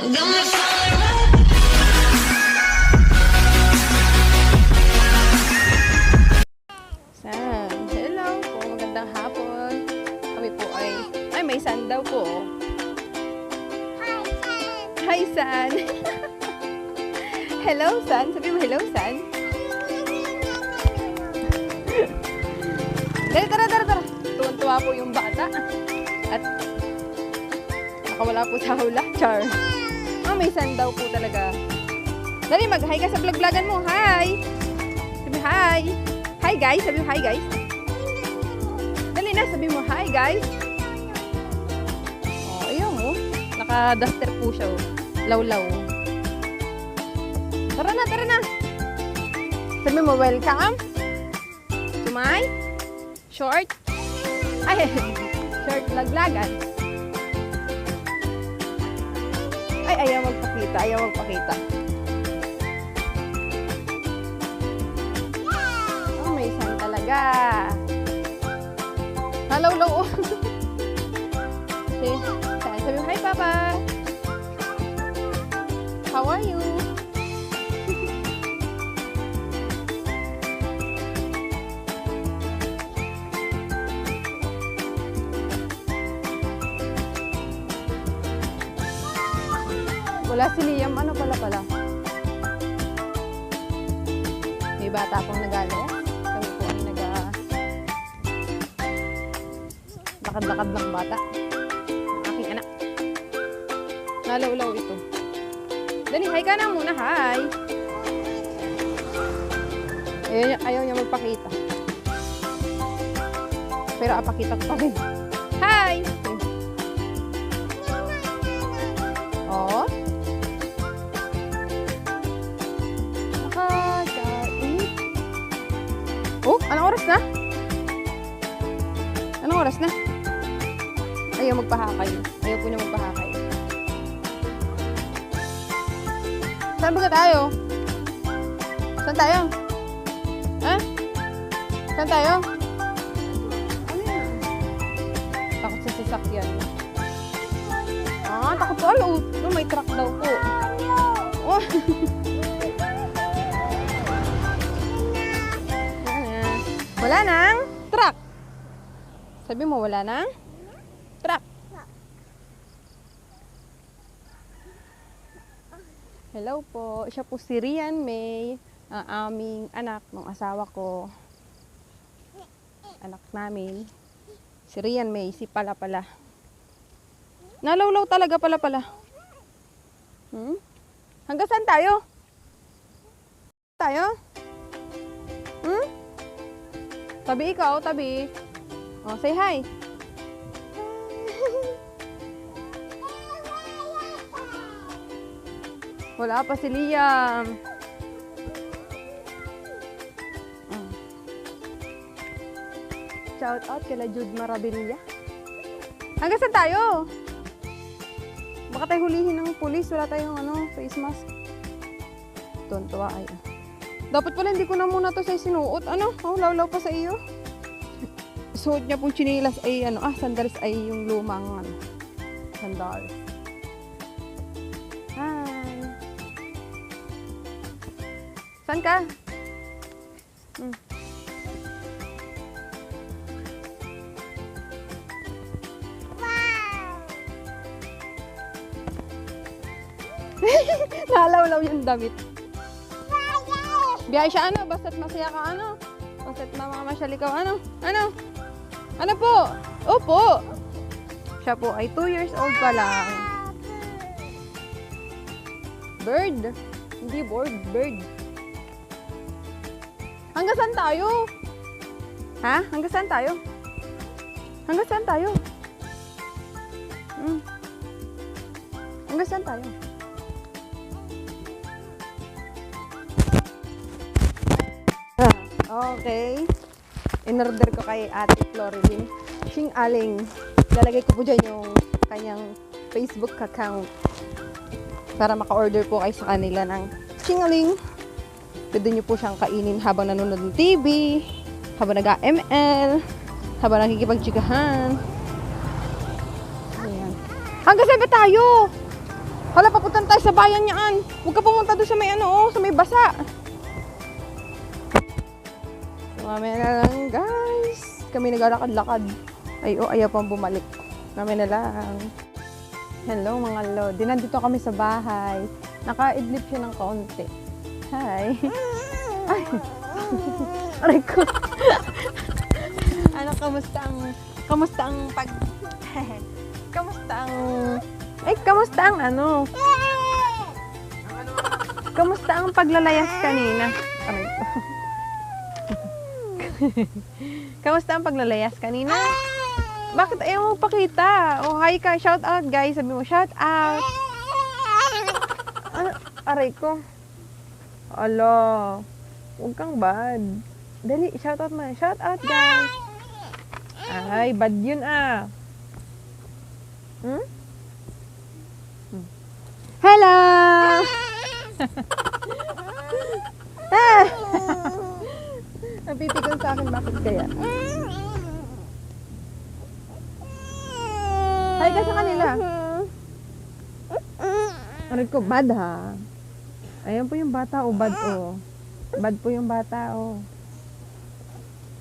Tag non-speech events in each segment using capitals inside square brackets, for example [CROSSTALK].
San, hello po, magandang hapon. Kami po ay, ay may san daw po. Hi, San. [LAUGHS] hello, San. Sabi mo, hello, San. Dali, tara, tara, tara. Tuwan-tuwa po yung bata. At nakawala po sa hula. Char. Oh, may san daw po talaga. Dali, mag-hi ka sa vlog-vlogan mo. Hi! Sabi, hi! Hi, guys! Sabi hi, guys! Dali na, sabi mo, hi, guys! Oh, ayun mo. Naka-duster po siya, oh. Law-law. Tara na, tara na! Sabi mo, welcome to my short ay, [LAUGHS] short laglagan. Ayaw magpakita, ayaw magpakita. Oh, may sun talaga. Hello, hello. [LAUGHS] okay. Sabi mo, hi, Papa. How are you? Wala si Liam. Ano pala pala? May bata pong nagalo. Kami po ay naga... Lakad-lakad ng bata. Ang aking anak. Nalaw-law ito. Dali, hi ka na muna. Hi! Ayaw niya, ayaw niya magpakita. Pero apakita ko pa rin. Hi! Oh. Oh, anong oras na? Anong oras na? Ayaw magpahakay. Ayaw po niya magpahakay. Saan ba tayo? Saan tayo? Ha? Saan tayo? Ano yan? Takot sa sasakyan. Ah, takot po. Alo, no, may truck daw po. Oh. [LAUGHS] Wala nang truck. Sabi mo, wala nang truck. Hello po. Siya po si Rian May, ang aming anak ng asawa ko. Anak namin. Si Rian May, si Pala Pala. Nalawlaw talaga pala pala. Hmm? Hanggang saan tayo? Tayo? Tabi ikaw, tabi. Oh, say hi. Wala pa si Liam. Shout out kila Jude Marabilia. Hanggang saan tayo? Baka tayo hulihin ng pulis. Wala tayong ano, face mask. Tuntua ay. ah. Dapat pala hindi ko na muna to sa sinuot. Ano? Oh, lawlaw pa sa iyo. Suot niya pong chinilas ay ano, ah, sandals ay yung lumang ano, sandals. Hi. Saan ka? Hmm. [LAUGHS] Nalawlaw yung damit. Biyahe siya ano, basta't masaya ka ano. Basta't mamamasyal ikaw ano. Ano? Ano po? Opo. Siya po ay 2 years old pa lang. Bird. Hindi board, bird. Hanggang saan tayo? Ha? Hanggang saan tayo? Hanggang saan tayo? Hmm. Hanggang saan tayo? Okay. In-order ko kay Ate Florilyn. Sing Aling. Lalagay ko po dyan yung kanyang Facebook account. Para maka-order po kayo sa kanila ng Singaling. Pwede nyo po siyang kainin habang nanonood ng TV, habang nag-ML, habang nakikipagchikahan. Ayan. Hanggang ba tayo? Hala, papunta na tayo sa bayan niyaan. Huwag ka pumunta doon sa may ano, oh, sa may basa. Mamaya na lang, guys. Kami naglalakad-lakad. Ay, oh, ayaw pang bumalik. Mamaya na lang. Hello, mga lodi. Nandito kami sa bahay. Naka-idlip siya ng kaunti. Hi. [LAUGHS] Ay. [LAUGHS] Aray ko. [LAUGHS] ano, kamusta ang, kamusta ang pag, kamusta ang, ay, kamusta ang ano? Kamusta ang paglalayas kanina? Aray ko. [LAUGHS] kamusta ang paglalayas kanina? Bakit ayaw mo pakita? Oh, hi ka. Shout out, guys. Sabi mo, shout out. Ano? [LAUGHS] Aray ko. Ala. Huwag kang bad. Dali, shout out mo. Shout out, guys. Ay, bad yun ah. Hmm? Hmm. Hello! [LAUGHS] ah! Napipikon sa akin, bakit kaya? Hi ka sa kanila. Aray ko, bad ha. Ayan po yung bata, o bad o. Bad po yung bata, o.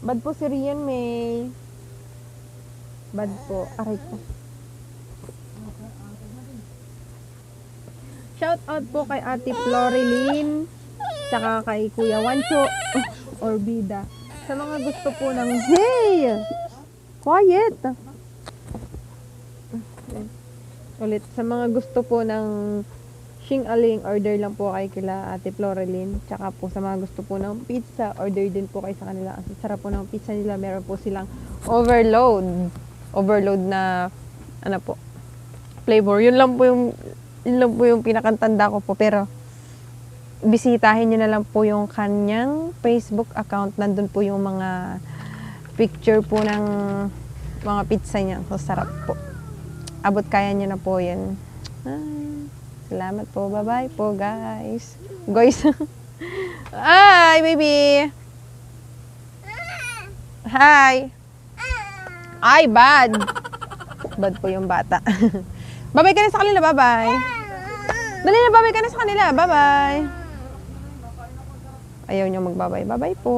Bad po si Rian May. Bad po. Aray ko. Shout out po kay Ate Florilyn. Tsaka kay Kuya Wancho. [LAUGHS] Or Bida. Sa mga gusto po ng, hey! Quiet! Ulit, sa mga gusto po ng Shing Aling, order lang po kay kila Ate Floreline. Tsaka po sa mga gusto po ng pizza, order din po kayo sa kanila. Ang sarap po ng pizza nila. Meron po silang overload. Overload na, ano po, flavor. Yun lang po yung, yun lang po yung pinakantanda ko po. Pero, bisitahin nyo na lang po yung kanyang Facebook account. Nandun po yung mga picture po ng mga pizza niya. So, sarap po abot kaya nyo na po yan. Ah, salamat po. Bye-bye po, guys. Guys. [LAUGHS] Hi, baby. Hi. Ay, bad. Bad po yung bata. [LAUGHS] Bye-bye ka na sa kanila. Bye-bye. Dali na, bye-bye ka na sa kanila. Bye-bye. Ayaw niyo magbabay. Bye-bye po.